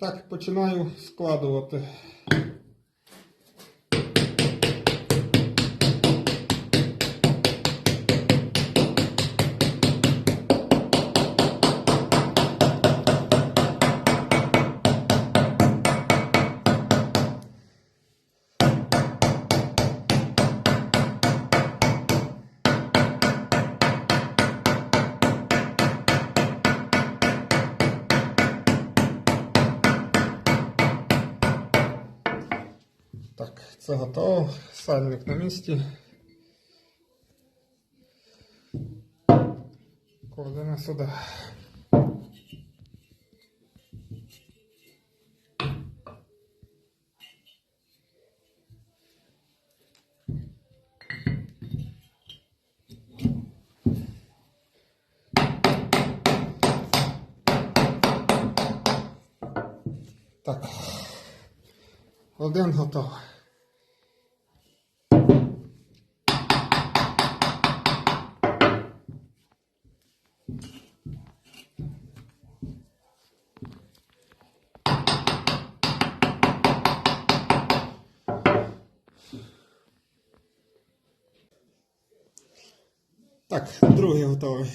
Так, починаю складувати. Це готово. Сальник на місці. Кладемо сюди. Так. Один готовий. Так, другий готовий.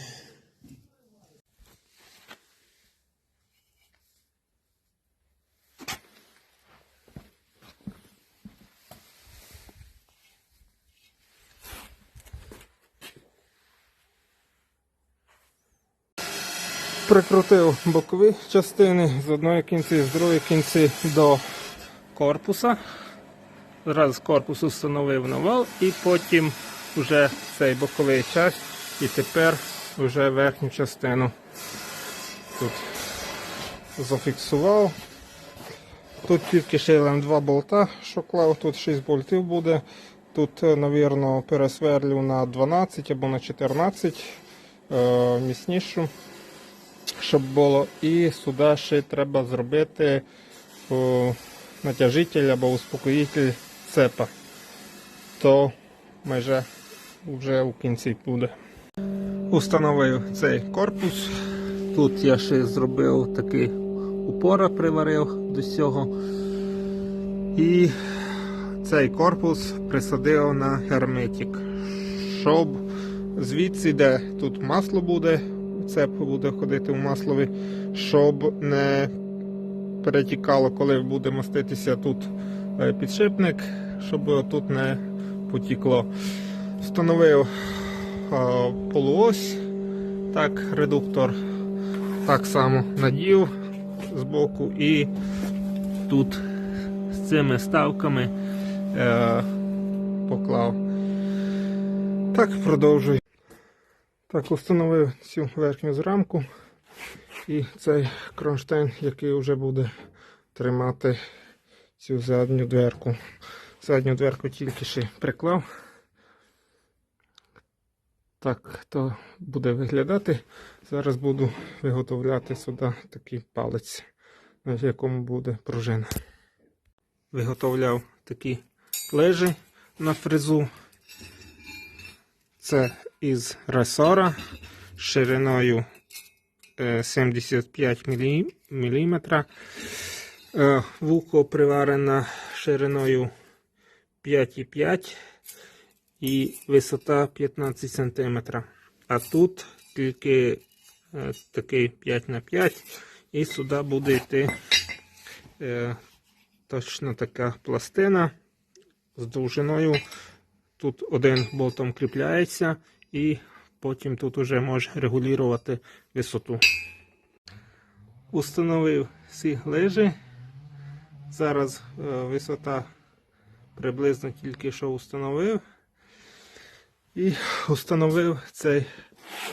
Прикрутив бокові частини з одної кінці, з другої кінці до корпуса. Зараз корпус встановив на вал і потім вже цей боковий часть і тепер вже верхню частину тут зафіксував. Тут тільки шилем два болта, що клав, тут 6 болтів буде. Тут, е, навірно, пересверлю на 12 або на 14 е, міцнішу, щоб було. І сюди ще треба зробити о, натяжитель або успокоїтель цепа. То майже вже у кінці буде. Установив цей корпус. Тут я ще зробив такий упора, приварив до цього. І цей корпус присадив на герметик, щоб звідси, де тут масло буде, цеп буде ходити в маслові, щоб не перетікало, коли буде маститися тут е, підшипник, щоб тут не потікло. Встановив полуось, так, редуктор так само надів з боку і тут з цими ставками е, поклав. Так, продовжую. Так, установив цю верхню зрамку і цей кронштейн, який вже буде тримати цю задню дверку. Задню дверку тільки ще приклав. Так, то буде виглядати. Зараз буду виготовляти сюди такий палець, на якому буде пружина. Виготовляв такі лежі на фрезу. Це із ресора шириною е, 75 мм. Вухо приварена шириною 5,5 і висота 15 см. А тут тільки е, такий 5 на 5 і сюди буде йти е, точно така пластина з довжиною. Тут один болтом кріпляється, і потім тут уже може регулювати висоту. Установив всі лижі. Зараз е, висота приблизно тільки що установив. І установив цей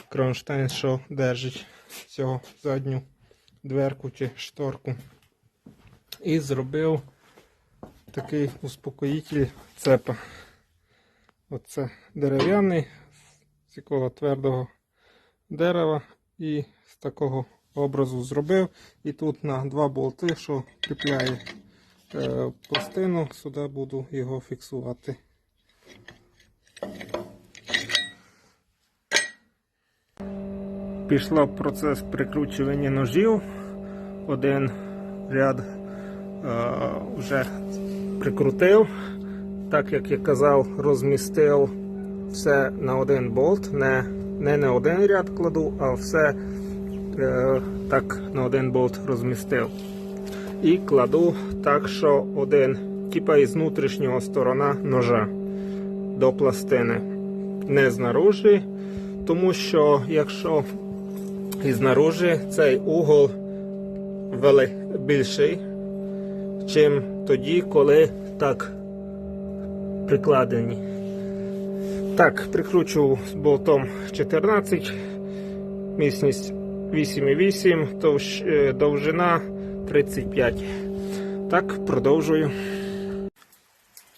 кронштейн, що держить цього задню дверку чи шторку. І зробив такий успокоїтель цепа. Оце дерев'яний з якого твердого дерева і з такого образу зробив. І тут на два болти, що кріпляє е, пластину, сюди буду його фіксувати. Пішла процес прикручування ножів. Один ряд е, вже прикрутив. Так як я казав, розмістив все на один болт, не, не на один ряд кладу, а все е, так на один болт розмістив. І кладу так, що один, типа із внутрішнього сторона ножа до пластини, не знаружі, тому що якщо і знаружі цей угол вели більший, чим тоді, коли так прикладені. Так, прикручу з болтом 14, міцність 8,8, товщ- е, довжина 35. Так, продовжую.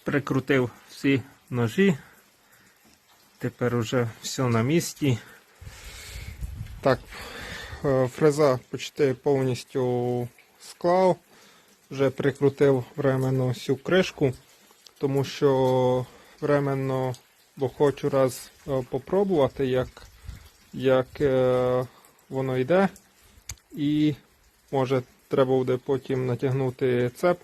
Прикрутив всі ножі. Тепер уже все на місці. Так, е, фреза почти повністю склав. Вже прикрутив временно всю кришку, тому що временно, бо хочу раз е, попробувати, як, як е, воно йде. І може треба буде потім натягнути цеп.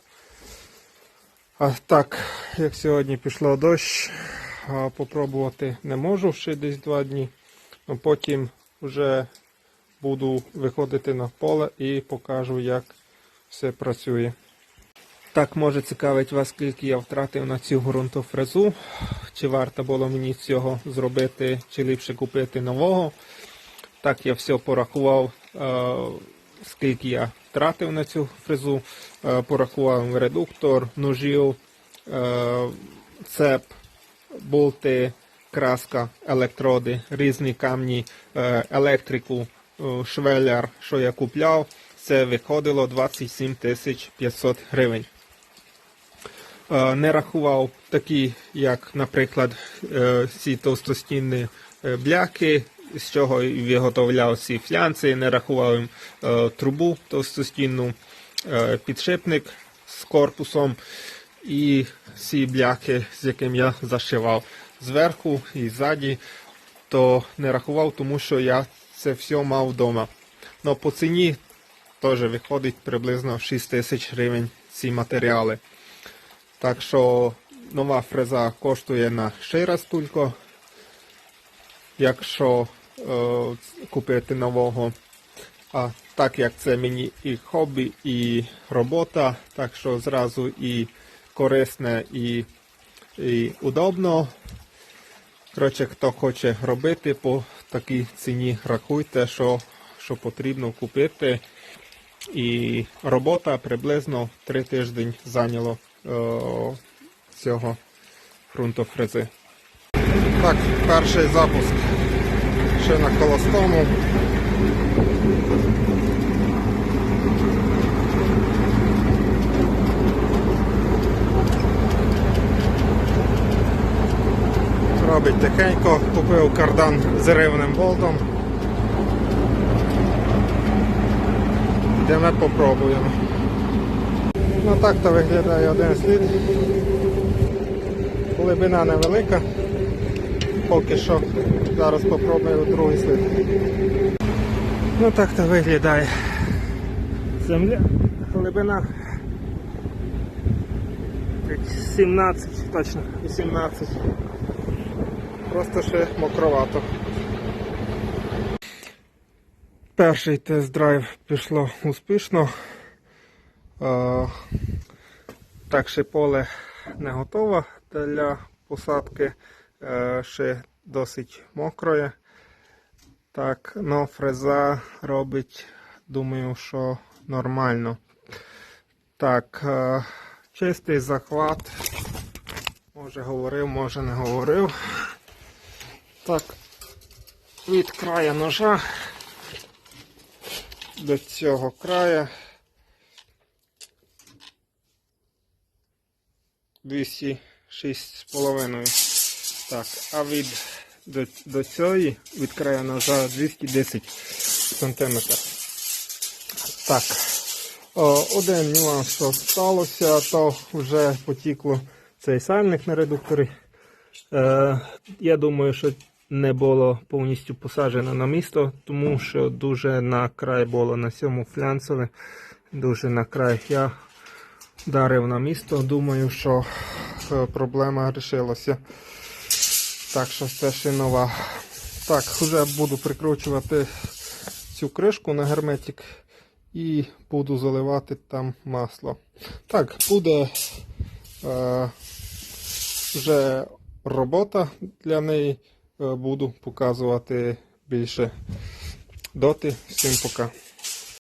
А так, як сьогодні пішло дощ, попробувати не можу ще десь два дні. Потім вже буду виходити на поле і покажу, як все працює. Так, може цікавить вас, скільки я втратив на цю ґрунтофрезу. Чи варто було мені цього зробити, чи ліпше купити нового. Так, я все порахував, е, скільки я втратив на цю фрезу. Е, порахував редуктор, ножів, е, цеп, болти, краска, електроди, різні камні, е, електрику, е, швеляр, що я купляв. Це виходило 27 тисяч 500 гривень. Е, Не рахував такі, як, наприклад, ці товстостінні бляки, з чого виготовляв ці флянці, не рахував їм трубу товстостінну, підшипник з корпусом і ці бляки, з яким я зашивав зверху і ззаді, то не рахував, тому що я це все мав вдома. Но по ціні теж виходить приблизно 6 тисяч гривень ці матеріали. Так що нова фреза коштує на ще раз тільки, якщо е, купити нового. А так як це мені і хобі, і робота, так що зразу і корисне, і, і удобно. Коротше, хто хоче робити по такій ціні, рахуйте, що, що потрібно купити. І робота приблизно 3 тижні зайняло е, цього ґрунтофрези. Так, перший запуск ще на холостому. Робить тихенько, купив кардан з рівним болтом. Йдемо попробуємо. Ну так то виглядає один слід. Глибина невелика. Поки що зараз попробую другий слід. Ну так то виглядає. Земля. Глибина 17, точно, 18. Просто ще мокровато. Перший тест-драйв пішло успішно. Е, Так, ще поле не готове для посадки, е, ще досить мокроє. Так, но фреза робить, думаю, що нормально. Так, е, чистий захват. Може говорив, може не говорив. Так, від краю ножа до цього краю 206,5. Так, а від до, до цієї від краю ножа 210 см. Так. О, один нюанс, що сталося, то вже потікло цей сальник на редукторі. Е, я думаю, що не було повністю посаджено на місто, тому що дуже на край було на цьому флянцеве. дуже на край. Я дарив на місто, думаю, що е, проблема вирішилася. Так що це ще нова. Так, вже буду прикручувати цю кришку на герметик і буду заливати там масло. Так, буде е, вже робота для неї. Е, буду показувати більше. Доти, всім пока.